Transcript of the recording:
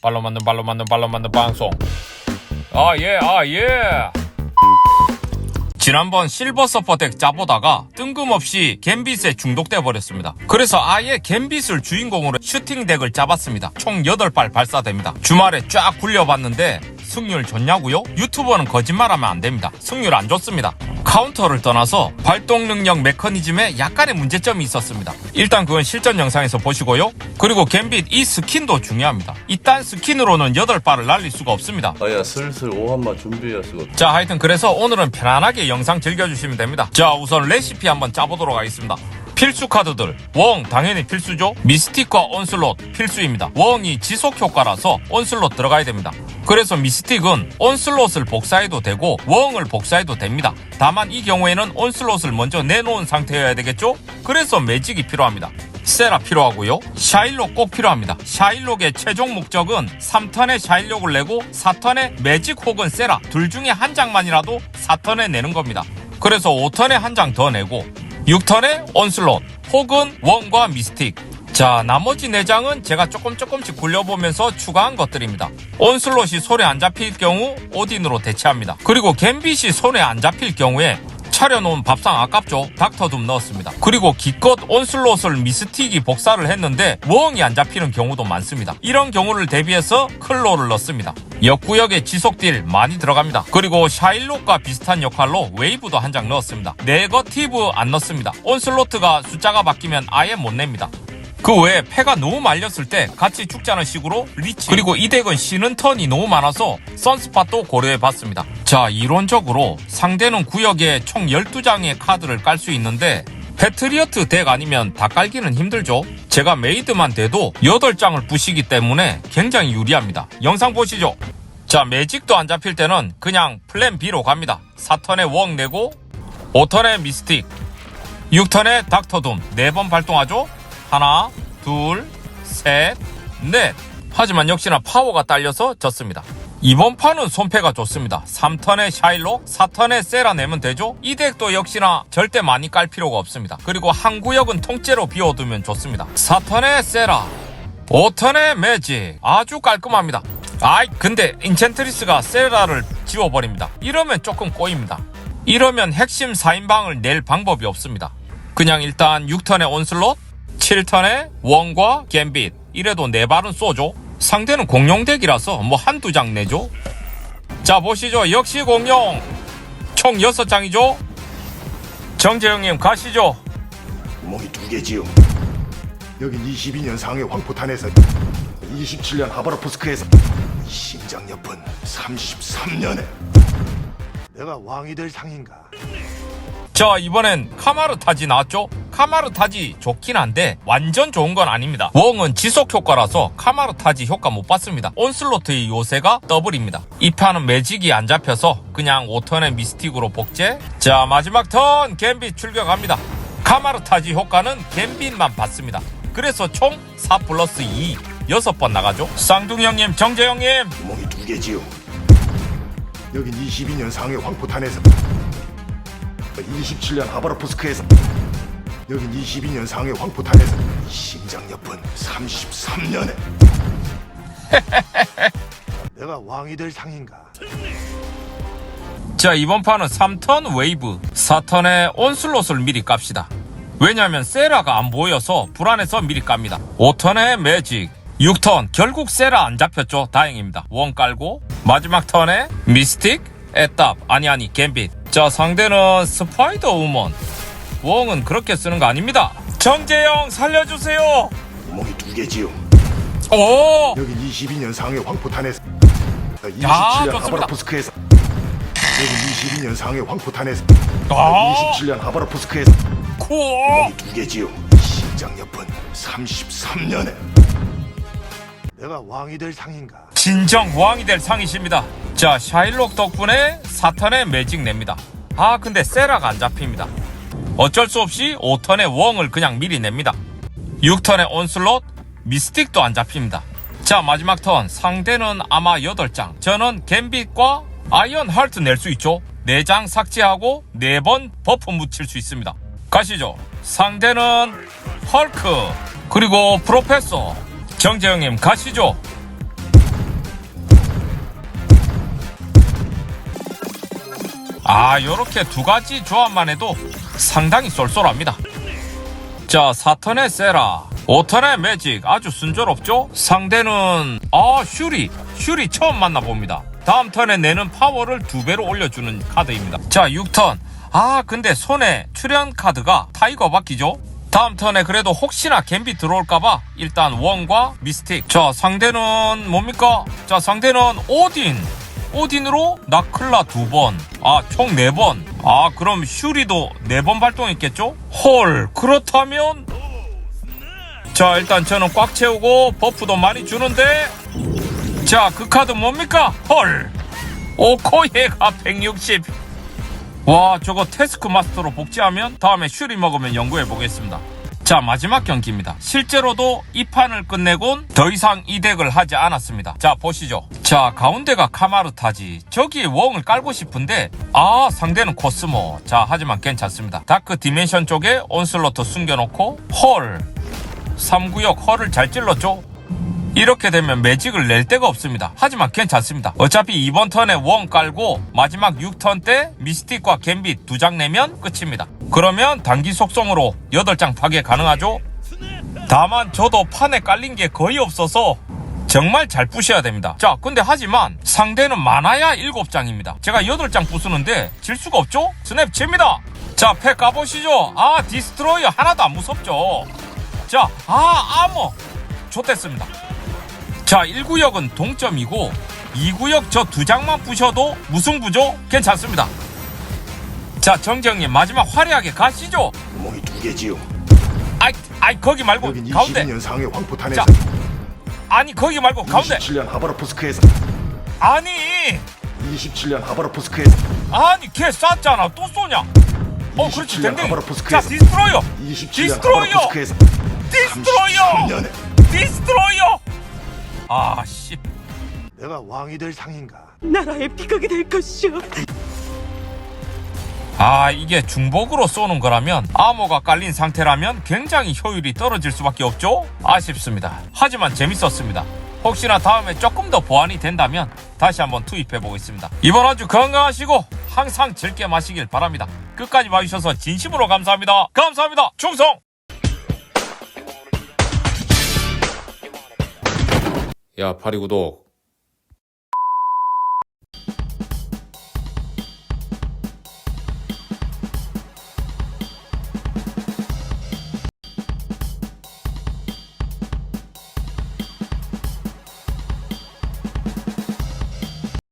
발로 만든 발로 만든 발로 만든 방송 아예 아 예 지난번 실버 서퍼 덱 짜보다가 뜬금없이 갬빗에 중독돼 버렸습니다. 그래서 아예 갬빗을 주인공으로 슈팅 덱을 짜봤습니다. 총 8발 발사됩니다. 주말에 쫙 굴려봤는데 승률 좋냐고요? 유튜버는 거짓말하면 안 됩니다. 승률 안 좋습니다. 카운터를 떠나서 발동 능력 메커니즘에 약간의 문제점이 있었습니다. 일단 그건 실전 영상에서 보시고요. 그리고 갬빗 이 스킨도 중요합니다. 이딴 스킨으로는 8발을 날릴 수가 없습니다. 아야 슬슬 오한마 준비해야 쓰거든 자 하여튼 그래서 오늘은 편안하게 영상 즐겨주시면 됩니다 자 우선 레시피 한번 짜보도록 하겠습니다 필수 카드들. 웡 당연히 필수죠. 미스틱과 온슬롯 필수입니다. 웡이 지속 효과라서 온슬롯 들어가야 됩니다. 그래서 미스틱은 온슬롯을 복사해도 되고 웡을 복사해도 됩니다. 다만 이 경우에는 온슬롯을 먼저 내놓은 상태여야 되겠죠? 그래서 매직이 필요합니다. 세라 필요하고요. 샤일록 꼭 필요합니다. 샤일록의 최종 목적은 3턴의 샤일록을 내고 4턴의 매직 혹은 세라. 둘 중에 한 장만이라도 4턴에 내는 겁니다. 그래서 5턴에 한 장 더 내고 6턴에 온슬롯 혹은 원과 미스틱 자 나머지 4장은 제가 조금 조금씩 굴려보면서 추가한 것들입니다. 온슬롯이 손에 안 잡힐 경우 오딘으로 대체합니다. 그리고 갬빗이 손에 안 잡힐 경우에 차려놓은 밥상 아깝죠? 닥터둠 넣었습니다. 그리고 기껏 온슬롯을 미스틱이 복사를 했는데 웡이 안 잡히는 경우도 많습니다. 이런 경우를 대비해서 클로를 넣습니다. 역구역에 지속딜 많이 들어갑니다. 그리고 샤일록과 비슷한 역할로 웨이브도 한 장 넣었습니다. 네거티브 안 넣습니다. 온슬로트가 숫자가 바뀌면 아예 못 냅니다. 그 외에 패가 너무 말렸을 때 같이 죽자는 식으로 리치 그리고 이 덱은 쉬는 턴이 너무 많아서 선스팟도 고려해 봤습니다 자 이론적으로 상대는 구역에 총 12장의 카드를 깔 수 있는데 패트리어트 덱 아니면 다 깔기는 힘들죠. 제가 메이드만 돼도 8장을 부시기 때문에 굉장히 유리합니다. 영상 보시죠. 자 매직도 안 잡힐 때는 그냥 플랜 B로 갑니다. 4턴에 웡 내고 5턴에 미스틱 6턴에 닥터둠 4번 발동하죠. 하나, 둘, 셋, 넷. 하지만 역시나 파워가 딸려서 졌습니다. 이번 판은 손패가 좋습니다. 3턴에 샤일록, 4턴에 세라 내면 되죠? 이 덱도 역시나 절대 많이 깔 필요가 없습니다. 그리고 한 구역은 통째로 비워두면 좋습니다. 4턴에 세라, 5턴에 매직. 아주 깔끔합니다. 아이, 근데 인챈트리스가 세라를 지워버립니다. 이러면 조금 꼬입니다. 이러면 핵심 4인방을 낼 방법이 없습니다. 그냥 일단 6턴에 온슬롯, 7턴에 원과 갬빗 이래도 네 발은 쏘죠 상대는 공룡덱이라서 뭐 한두 장 내죠 자 보시죠. 역시 공룡. 총 6장이죠? 정재영님 가시죠. 구멍이 두 개지요. 여긴 22년 상해 황포탄에서 27년 하바로포스크에서 심장 옆은 33년에 내가 왕이 될 상인가? 자 이번엔 카마르 타지 나왔죠 카마르 타지 좋긴 한데 완전 좋은 건 아닙니다. 웡은 지속 효과라서 카마르 타지 효과 못 받습니다. 온슬로트의 요새가 더블입니다. 이 판은 매직이 안 잡혀서 그냥 5턴의 미스틱으로 복제. 자 마지막 턴 갬빗 출격합니다. 카마르 타지 효과는 갬빗만 받습니다. 그래서 총 4 플러스 2 6번 나가죠. 쌍둥이 형님 정재 형님. 구멍이 두 개지요. 여긴 22년 상해 황포탄에서 27년 하바로포스크에서 여긴 22년 상해 황포탄에서 심장 옆은 33년에. 내가 왕이 될 상인가? 자 이번 판은 3턴 웨이브 4턴에 온슬롯을 미리 깝시다. 왜냐면 세라가 안 보여서 불안해서 미리 깝니다. 5턴에 매직 6턴 결국 세라 안 잡혔죠. 다행입니다. 원 깔고 마지막 턴에 미스틱 에답 아니 아니 갬빗. 자 상대는 스파이더 우먼 웡은 그렇게 쓰는 거 아닙니다 정재영 살려주세요 구멍이 두 개지요. 오 여긴 22년 상해 황포탄에서 야, 27년 좋습니다. 하바로포스크에서 여긴 22년 상해 황포탄에서 아, 27년 하바로포스크에서 코두 개지요. 심장 옆은 33년에 내가 왕이 될 상인가? 진정 왕이 될 상이십니다. 자, 샤일록 덕분에 사탄의 매직 냅니다. 아, 근데 세라가 안 잡힙니다. 어쩔 수 없이 5턴의 웡을 그냥 미리 냅니다. 6턴의 온슬롯, 미스틱도 안 잡힙니다. 자 마지막 턴. 상대는 아마 8장. 저는 갬빗과 아이언 하트 낼 수 있죠. 4장 삭제하고 4번 버프 묻힐 수 있습니다. 가시죠. 상대는 헐크 그리고 프로페서 정재영님 가시죠. 아 요렇게 두 가지 조합만 해도 상당히 쏠쏠합니다. 자 4턴의 세라 5턴의 매직 아주 순조롭죠? 상대는 아 슈리 슈리 처음 만나봅니다. 다음 턴에 내는 파워를 두 배로 올려주는 카드입니다. 자 6턴. 아 근데 손에 출연 카드가 타이거 바뀌죠? 다음 턴에 그래도 혹시나 갬비 들어올까봐 일단 원과 미스틱. 자 상대는 뭡니까? 자 상대는 오딘. 오딘으로 나클라 두 번, 아, 총 네 번. 아, 그럼 슈리도 네 번 발동했겠죠? 헐, 그렇다면? 자, 일단 저는 꽉 채우고 버프도 많이 주는데, 자, 그 카드 뭡니까? 헐, 오코예가 160. 와, 저거 태스크 마스터로 복제하면 다음에 슈리 먹으면 연구해 보겠습니다. 자, 마지막 경기입니다. 실제로도 이 판을 끝내곤 더 이상 이 덱을 하지 않았습니다. 자, 보시죠. 자, 가운데가 카마르타지. 저기에 웡을 깔고 싶은데, 아, 상대는 코스모. 자, 하지만 괜찮습니다. 다크 디멘션 쪽에 온슬러트 숨겨놓고, 헐. 3구역 헐을 잘 찔렀죠? 이렇게 되면 매직을 낼 데가 없습니다. 하지만 괜찮습니다. 어차피 이번 턴에 원 깔고 마지막 6턴 때 미스틱과 갬빗 두 장 내면 끝입니다. 그러면 단기 속성으로 8장 파괴 가능하죠? 다만 저도 판에 깔린 게 거의 없어서 정말 잘 부셔야 됩니다. 자, 근데 하지만 상대는 많아야 7장입니다. 제가 8장 부수는데 질 수가 없죠? 스냅 칩니다. 자, 팩 까보시죠. 아, 디스트로이어 하나도 안 무섭죠. 자, 아, 아머. 좋댔습니다. 자, 1구역은 동점이고 2구역 저 두 장만 부셔도 무승부죠? 괜찮습니다. 자, 정정님 마지막 화려하게 가시죠. 구멍이 두 개지요. 아이, 아이 거기 말고 여긴 가운데. 22년 상해 황포탄에서 자, 아니 거기 말고 가운데. 27년 하바로프스크에서 아니, 27년 하바로프스크에서 아니 걔 쐈잖아. 또 쏘냐? 어, 그렇지. 27년 댕댕이. 자, 하바로프스크에서 디스트로이어. 27년 디스트로이어. 하바로프스크에서 디스트로이어. 33년에 디스트로이어. 아, 씨. 내가 왕이 될 상인가? 나라의 비극이 될 것이오. 아 이게 중복으로 쏘는 거라면 암호가 깔린 상태라면 굉장히 효율이 떨어질 수밖에 없죠? 아쉽습니다. 하지만 재밌었습니다. 혹시나 다음에 조금 더 보완이 된다면 다시 한번 투입해 보겠습니다. 이번 한 주 건강하시고 항상 즐겨 마시길 바랍니다. 끝까지 봐주셔서 진심으로 감사합니다. 감사합니다. 충성! 야, 파리 구독